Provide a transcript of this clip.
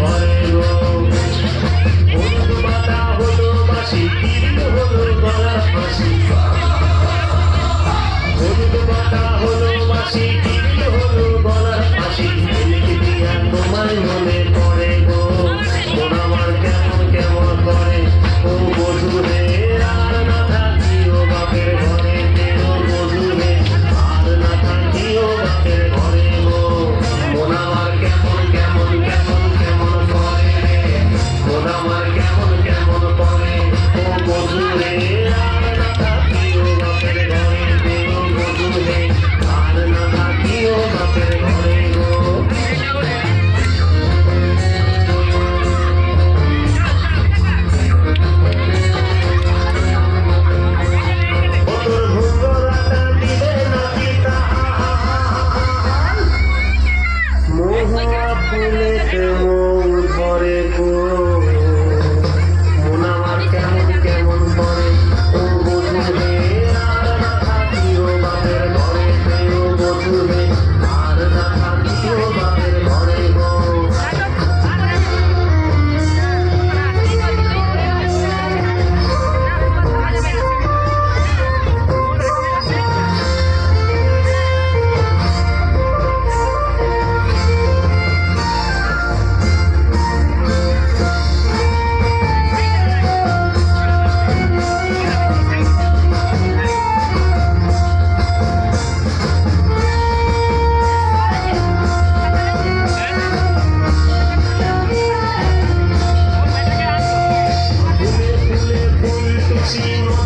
Bye. ফুলেতে মন ভরে গো। see you.